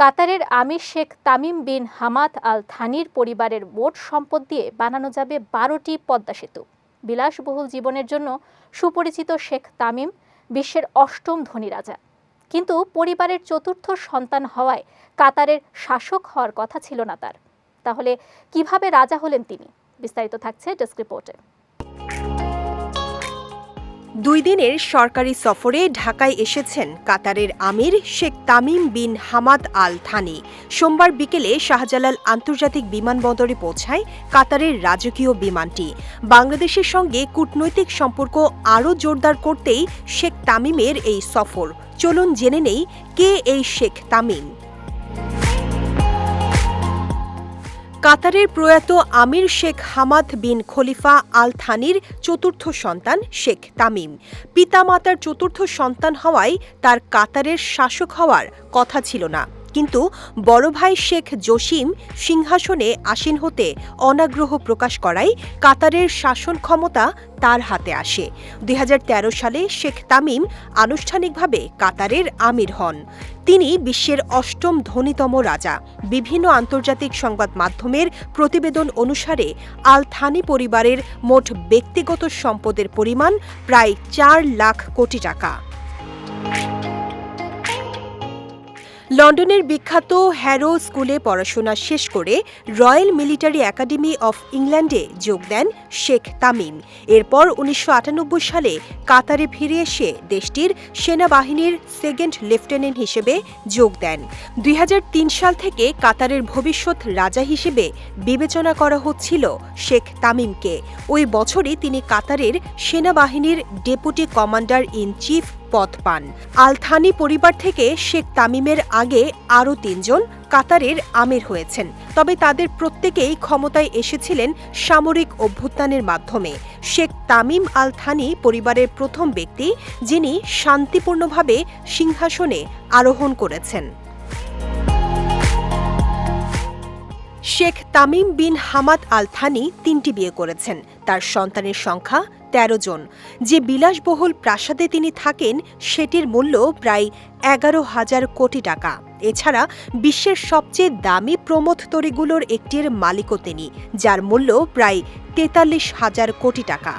কাতারের আমির Sheikh Tamim bin Hamad Al থানির পরিবারের মোট সম্পদ দিয়ে বানানো যাবে বারোটি পদ্মা সেতু। বিলাসবহুল জীবনের জন্য সুপরিচিত শেখ তামিম বিশ্বের অষ্টম ধনী রাজা। কিন্তু পরিবারের চতুর্থ সন্তান হওয়ায় কাতারের শাসক হওয়ার কথা ছিল না তার। তাহলে কীভাবে রাজা হলেন তিনি? বিস্তারিত থাকছে ডেস্ক রিপোর্টে। দুই দিনের সরকারি সফরে ঢাকায় এসেছেন কাতারের আমির Sheikh Tamim bin Hamad Al Thani. সোমবার বিকেলে শাহজালাল আন্তর্জাতিক বিমানবন্দরে পৌঁছায় কাতারের রাজকীয় বিমানটি। বাংলাদেশের সঙ্গে কূটনৈতিক সম্পর্ক আরও জোরদার করতেই শেখ তামিমের এই সফর। চলুন জেনে নেই কে এই শেখ তামিম। কাতারের প্রয়াত আমির শেখ হামাদ বিন খলিফা আল থানির চতুর্থ সন্তান শেখ তামিম। পিতামাতার চতুর্থ সন্তান হওয়ায় তার কাতারের শাসক হওয়ার কথা ছিল না। কিন্তু বড় ভাই শেখ জসিম সিংহাসনে আসীন হতে অনাগ্রহ প্রকাশ করায় কাতারের শাসন ক্ষমতা তার হাতে আসে। দুই হাজার তেরো সালে শেখ তামিম আনুষ্ঠানিকভাবে কাতারের আমির হন। তিনি বিশ্বের অষ্টম ধনীতম রাজা। বিভিন্ন আন্তর্জাতিক সংবাদ মাধ্যমের প্রতিবেদন অনুসারে আল থানি পরিবারের মোট ব্যক্তিগত সম্পদের পরিমাণ প্রায় চার লাখ কোটি টাকা। লন্ডনের বিখ্যাত হ্যারো স্কুলে পড়াশোনা শেষ করে রয়্যাল মিলিটারি একাডেমি অফ ইংল্যান্ডে যোগ দেন শেখ তামিম। এরপর উনিশশো আটানব্বই সালে কাতারে ফিরে এসে দেশটির সেনাবাহিনীর সেকেন্ড লেফটেন্যান্ট হিসেবে যোগ দেন। দুই হাজার তিন সাল থেকে কাতারের ভবিষ্যৎ রাজা হিসেবে বিবেচনা করা হচ্ছিল শেখ তামিমকে। ওই বছরই তিনি কাতারের সেনাবাহিনীর ডেপুটি কমান্ডার ইন চিফ পদ পান। আলথানি পরিবার থেকে শেখ তামিমের আগে আরও তিনজন কাতারের আমির হয়েছেন। তবে তাদের প্রত্যেকেই ক্ষমতায় এসেছিলেন সামরিক অভ্যুত্থানের মাধ্যমে। শেখ তামিম আল থানি পরিবারের প্রথম ব্যক্তি যিনি শান্তিপূর্ণভাবে সিংহাসনে আরোহণ করেছেন। Sheikh Tamim bin Hamad Al Thani তিনটি বিয়ে করেছেন। তার সন্তানের সংখ্যা তেরো জন। যে বিলাসবহুল প্রাসাদে তিনি থাকেন, সেটির মূল্য প্রায় এগারো হাজার কোটি টাকা। এছাড়া বিশ্বের সবচেয়ে দামি প্রমোদ তরিগুলোর একটির মালিকও তিনি, যার মূল্য প্রায় তেতাল্লিশ হাজার কোটি টাকা।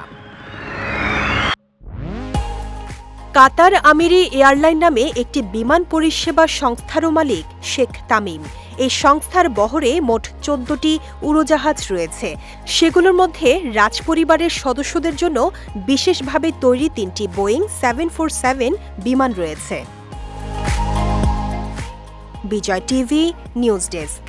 কাতার আমিরি এয়ারলাইন নামে একটি বিমান পরিষেবা সংস্থারও মালিক শেখ তামিম। এই সংস্থার বহরে মোট চোদ্দটি উড়োজাহাজ রয়েছে। সেগুলোর মধ্যে রাজপরিবারের সদস্যদের জন্য বিশেষভাবে তৈরি তিনটি বোয়িং সেভেন ফোর সেভেন বিমান রয়েছে। Bijoy TV, news desk.